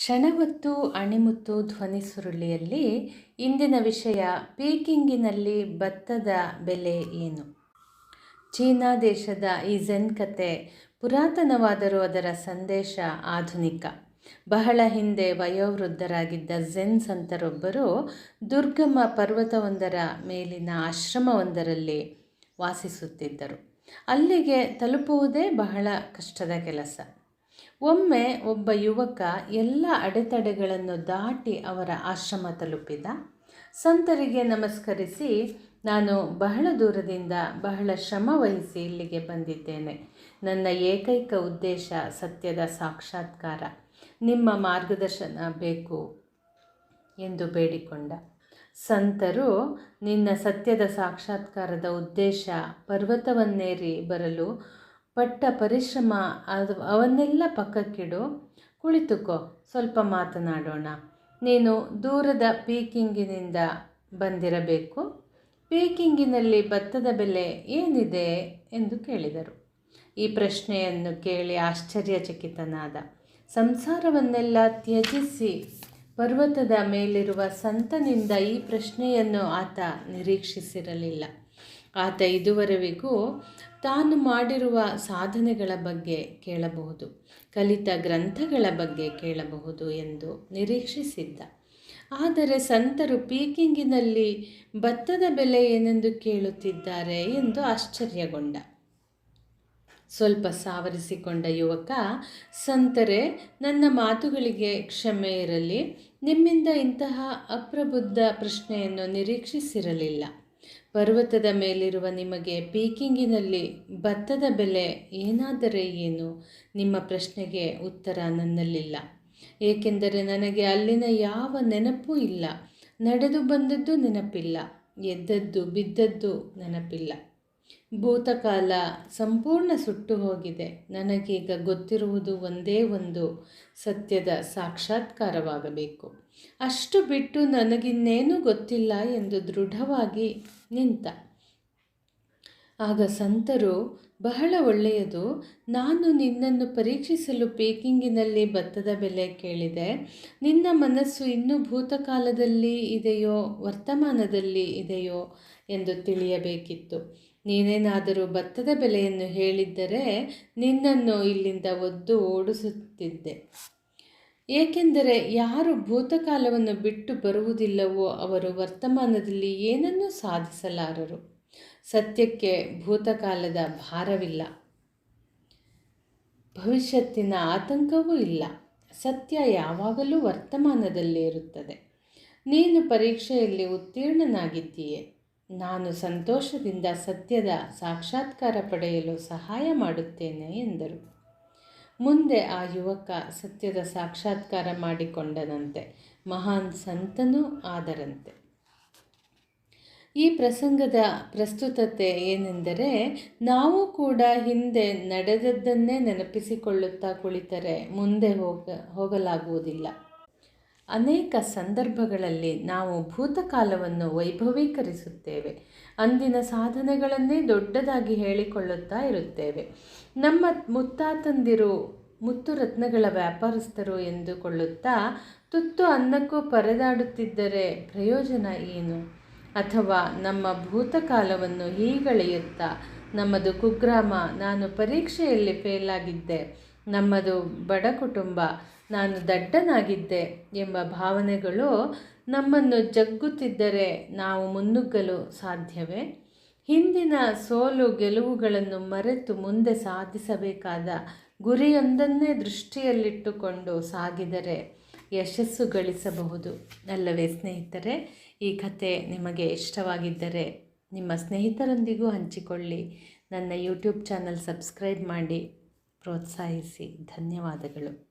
ಕ್ಷಣವತ್ತು ಅಣಿಮುತ್ತು ಧ್ವನಿ ಸುರುಳಿಯಲ್ಲಿ ಇಂದಿನ ವಿಷಯ ಪೀಕಿಂಗಿನಲ್ಲಿ ಭತ್ತದ ಬೆಲೆ ಏನು? ಚೀನಾ ದೇಶದ ಈ ಝೆನ್ ಕತೆ ಪುರಾತನವಾದರೂ ಅದರ ಸಂದೇಶ ಆಧುನಿಕ. ಬಹಳ ಹಿಂದೆ ವಯೋವೃದ್ಧರಾಗಿದ್ದ ಝೆನ್ ಸಂತರೊಬ್ಬರು ದುರ್ಗಮ ಪರ್ವತವೊಂದರ ಮೇಲಿನ ಆಶ್ರಮವೊಂದರಲ್ಲಿ ವಾಸಿಸುತ್ತಿದ್ದರು. ಅಲ್ಲಿಗೆ ತಲುಪುವುದೇ ಬಹಳ ಕಷ್ಟದ ಕೆಲಸ. ಒಮ್ಮೆ ಒಬ್ಬ ಯುವಕ ಎಲ್ಲ ಅಡೆತಡೆಗಳನ್ನು ದಾಟಿ ಅವರ ಆಶ್ರಮ ತಲುಪಿದ. ಸಂತರಿಗೆ ನಮಸ್ಕರಿಸಿ ನಾನು ಬಹಳ ದೂರದಿಂದ ಬಹಳ ಶ್ರಮ ಇಲ್ಲಿಗೆ ಬಂದಿದ್ದೇನೆ. ನನ್ನ ಏಕೈಕ ಉದ್ದೇಶ ಸತ್ಯದ ಸಾಕ್ಷಾತ್ಕಾರ. ನಿಮ್ಮ ಮಾರ್ಗದರ್ಶನ ಬೇಕು ಎಂದು ಬೇಡಿಕೊಂಡ. ಸಂತರು, ನಿನ್ನ ಸತ್ಯದ ಸಾಕ್ಷಾತ್ಕಾರದ ಉದ್ದೇಶ ಪರ್ವತವನ್ನೇರಿ ಬರಲು ಪಟ್ಟ ಪರಿಶ್ರಮ ಅದು ಅವನ್ನೆಲ್ಲ ಪಕ್ಕಕ್ಕಿಡು, ಕುಳಿತುಕೋ, ಸ್ವಲ್ಪ ಮಾತನಾಡೋಣ. ನೀನು ದೂರದ ಪೀಕಿಂಗಿನಿಂದ ಬಂದಿರಬೇಕು. ಪೀಕಿಂಗಿನಲ್ಲಿ ಭತ್ತದ ಬೆಲೆ ಏನಿದೆ ಎಂದು ಕೇಳಿದರು. ಈ ಪ್ರಶ್ನೆಯನ್ನು ಕೇಳಿ ಆಶ್ಚರ್ಯಚಕಿತನಾದ. ಸಂಸಾರವನ್ನೆಲ್ಲ ತ್ಯಜಿಸಿ ಪರ್ವತದ ಮೇಲಿರುವ ಸಂತನಿಂದ ಈ ಪ್ರಶ್ನೆಯನ್ನು ಆತ ನಿರೀಕ್ಷಿಸಿರಲಿಲ್ಲ. ಆತ ಇದುವರೆವಿಗೂ ತಾನು ಮಾಡಿರುವ ಸಾಧನೆಗಳ ಬಗ್ಗೆ ಕೇಳಬಹುದು, ಕಲಿತ ಗ್ರಂಥಗಳ ಬಗ್ಗೆ ಕೇಳಬಹುದು ಎಂದು ನಿರೀಕ್ಷಿಸಿದ್ದ. ಆದರೆ ಸಂತರು ಪೀಕಿಂಗಿನಲ್ಲಿ ಭತ್ತದ ಬೆಲೆ ಏನೆಂದು ಕೇಳುತ್ತಿದ್ದಾರೆ ಎಂದು ಆಶ್ಚರ್ಯಗೊಂಡ. ಸ್ವಲ್ಪ ಸಾವರಿಸಿಕೊಂಡ ಯುವಕ, ಸಂತರೆ, ನನ್ನ ಮಾತುಗಳಿಗೆ ಕ್ಷಮೆ ಇರಲಿ, ನಿಮ್ಮಿಂದ ಇಂತಹ ಅಪ್ರಬುದ್ಧ ಪ್ರಶ್ನೆಯನ್ನು ನಿರೀಕ್ಷಿಸಿರಲಿಲ್ಲ. ಪರ್ವತದ ಮೇಲಿರುವ ನಿಮಗೆ ಪೀಕಿಂಗಿನಲ್ಲಿ ಭತ್ತದ ಬೆಲೆ ಏನಾದರೆ ಏನು? ನಿಮ್ಮ ಪ್ರಶ್ನೆಗೆ ಉತ್ತರ ನನ್ನಲ್ಲಿಲ್ಲ. ಏಕೆಂದರೆ ನನಗೆ ಅಲ್ಲಿನ ಯಾವ ನೆನಪೂ ಇಲ್ಲ. ನಡೆದು ಬಂದದ್ದು ನೆನಪಿಲ್ಲ. ಎದ್ದದ್ದು ಬಿದ್ದದ್ದು ನೆನಪಿಲ್ಲ. ಭೂತಕಾಲ ಸಂಪೂರ್ಣ ಸುಟ್ಟು ಹೋಗಿದೆ. ನನಗೀಗ ಗೊತ್ತಿರುವುದು ಒಂದೇ ಒಂದು ಸತ್ಯದ ಸಾಕ್ಷಾತ್ಕಾರವಾಗಬೇಕು. ಅಷ್ಟು ಬಿಟ್ಟು ನನಗಿನ್ನೇನೂ ಗೊತ್ತಿಲ್ಲ ಎಂದು ದೃಢವಾಗಿ ನಿಂತ. ಆಗ ಸಂತರು, ಬಹಳ ಒಳ್ಳೆಯದು, ನಾನು ನಿನ್ನನ್ನು ಪರೀಕ್ಷಿಸಲು ಪೇಕಿಂಗಿನಲ್ಲಿ ಭತ್ತದ ಬೆಲೆ ಕೇಳಿದೆ. ನಿನ್ನ ಮನಸ್ಸು ಇನ್ನೂ ಭೂತಕಾಲದಲ್ಲಿ ಇದೆಯೋ, ವರ್ತಮಾನದಲ್ಲಿ ಇದೆಯೋ ಎಂದು ತಿಳಿಯಬೇಕಿತ್ತು. ನೀನೇನಾದರೂ ಭತ್ತದ ಬೆಲೆಯನ್ನು ಹೇಳಿದ್ದರೆ ನಿನ್ನನ್ನು ಇಲ್ಲಿಂದ ಒದ್ದು ಓಡಿಸುತ್ತಿದ್ದೆ. ಏಕೆಂದರೆ ಯಾರು ಭೂತಕಾಲವನ್ನು ಬಿಟ್ಟು ಬರುವುದಿಲ್ಲವೋ ಅವರು ವರ್ತಮಾನದಲ್ಲಿ ಏನನ್ನೂ ಸಾಧಿಸಲಾರರು. ಸತ್ಯಕ್ಕೆ ಭೂತಕಾಲದ ಭಾರವಿಲ್ಲ. ಭವಿಷ್ಯತ್ತಿನ ಆತಂಕವೂ ಇಲ್ಲ. ಸತ್ಯ ಯಾವಾಗಲೂ ವರ್ತಮಾನದಲ್ಲೇ ಇರುತ್ತದೆ. ನೀನು ಪರೀಕ್ಷೆಯಲ್ಲಿ ಉತ್ತೀರ್ಣನಾಗಿದ್ದೀಯೆ. ನಾನು ಸಂತೋಷದಿಂದ ಸತ್ಯದ ಸಾಕ್ಷಾತ್ಕಾರ ಪಡೆಯಲು ಸಹಾಯ ಮಾಡುತ್ತೇನೆ ಎಂದರು. ಮುಂದೆ ಆ ಯುವಕ ಸತ್ಯದ ಸಾಕ್ಷಾತ್ಕಾರ ಮಾಡಿಕೊಂಡನಂತೆ, ಮಹಾನ್ ಸಂತನೂ ಆದರಂತೆ. ಈ ಪ್ರಸಂಗದ ಪ್ರಸ್ತುತತೆ ಏನೆಂದರೆ, ನಾವು ಕೂಡ ಹಿಂದೆ ನಡೆದದ್ದನ್ನೇ ನೆನಪಿಸಿಕೊಳ್ಳುತ್ತಾ ಕುಳಿತರೆ ಮುಂದೆ ಹೋಗ, ಹೋಗಲಾಗುವುದಿಲ್ಲ. ಅನೇಕ ಸಂದರ್ಭಗಳಲ್ಲಿ ನಾವು ಭೂತಕಾಲವನ್ನು ವೈಭವೀಕರಿಸುತ್ತೇವೆ. ಅಂದಿನ ಸಾಧನೆಗಳನ್ನೇ ದೊಡ್ಡದಾಗಿ ಹೇಳಿಕೊಳ್ಳುತ್ತಾ ಇರುತ್ತೇವೆ. ನಮ್ಮ ಮುತ್ತಾತಂದಿರು, ಮುತ್ತು ರತ್ನಗಳ ವ್ಯಾಪಾರಸ್ಥರು ಎಂದುಕೊಳ್ಳುತ್ತಾ ತುತ್ತು ಅನ್ನಕ್ಕೂ ಪರದಾಡುತ್ತಿದ್ದರೆ ಪ್ರಯೋಜನ ಏನು? ಅಥವಾ ನಮ್ಮ ಭೂತಕಾಲವನ್ನು ಹೀಗಳೆಯುತ್ತಾ, ನಮ್ಮದು ಕುಗ್ರಾಮ, ನಾನು ಪರೀಕ್ಷೆಯಲ್ಲಿ ಫೇಲಾಗಿದ್ದೆ ನಮ್ಮದು ಬಡ ಕುಟುಂಬ, ನಾನು ದಡ್ಡನಾಗಿದ್ದೆ ಎಂಬ ಭಾವನೆಗಳು ನಮ್ಮನ್ನು ಜಗ್ಗುತ್ತಿದ್ದರೆ ನಾವು ಮುನ್ನುಗ್ಗಲು ಸಾಧ್ಯವೇ? ಹಿಂದಿನ ಸೋಲು ಗೆಲುವುಗಳನ್ನು ಮರೆತು ಮುಂದೆ ಸಾಧಿಸಬೇಕಾದ ಗುರಿಯೊಂದನ್ನೇ ದೃಷ್ಟಿಯಲ್ಲಿಟ್ಟುಕೊಂಡು ಸಾಗಿದರೆ ಯಶಸ್ಸು ಗಳಿಸಬಹುದು. ಅಲ್ಲವೇ ಸ್ನೇಹಿತರೆ, ಈ ಕತೆ ನಿಮಗೆ ಇಷ್ಟವಾಗಿದ್ದರೆ ನಿಮ್ಮ ಸ್ನೇಹಿತರೊಂದಿಗೂ ಹಂಚಿಕೊಳ್ಳಿ. ನನ್ನ ಯೂಟ್ಯೂಬ್ ಚಾನಲ್ ಸಬ್ಸ್ಕ್ರೈಬ್ ಮಾಡಿ. ಪ್ರೋತ್ಸಾಹಿಸಿ. ಧನ್ಯವಾದಗಳು.